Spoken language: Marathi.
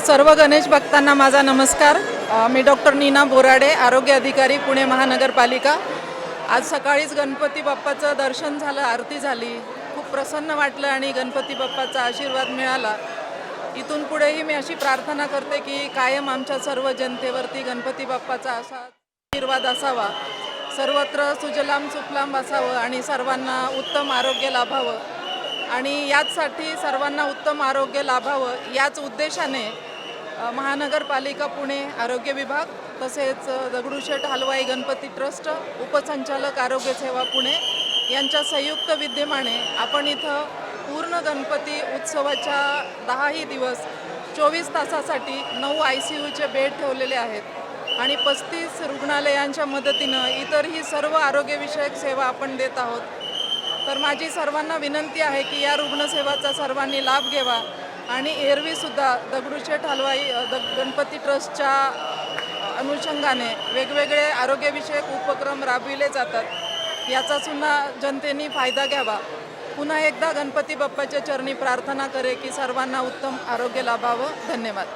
सर्व गणेश भक्तांना माझा नमस्कार. मी डॉक्टर नीना बोराडे आरोग्य अधिकारी पुणे महानगरपालिका. आज सकाळीच गणपती बाप्पाचं दर्शन झालं आरती झाली. खूप प्रसन्न वाटलं आणि गणपती बाप्पाचा आशीर्वाद मिळाला. इथून पुढेही मी अशी प्रार्थना करते की कायम आमच्या सर्व जनतेवरती गणपती बाप्पाचा असा आशीर्वाद असावा. सर्वत्र सुजलाम सुफलाम असावं आणि सर्वांना उत्तम आरोग्य लाभावं. आणि याचसाठी सर्वांना उत्तम आरोग्य लाभावं याच उद्देशाने महानगरपालिका पुणे आरोग्य विभाग तसेच दगडूशेठ हलवाई गणपती ट्रस्ट उपसंचालक आरोग्य सेवा पुणे यांच्या संयुक्त विद्यमाने आपण इथं पूर्ण गणपती उत्सवाच्या दहाही दिवस चोवीस तासासाठी नऊ आय सी यूचे बेड ठेवलेले आहेत आणि पस्तीस रुग्णालयांच्या मदतीनं इतरही सर्व आरोग्यविषयक सेवा आपण देत आहोत. तर माझी सर्वांना विनंती आहे की या रुग्णसेवाचा सर्वांनी लाभ घ्यावा. आणि एरवीसुद्धा दगडूशेठ हलवाई द गणपती ट्रस्टच्या अनुषंगाने वेगवेगळे आरोग्यविषयक उपक्रम राबविले जातात. याचा सुद्धा जनतेने फायदा घ्यावा. पुन्हा एकदा गणपती बाप्पाच्या चरणी प्रार्थना करे की सर्वांना उत्तम आरोग्य लाभावं. धन्यवाद.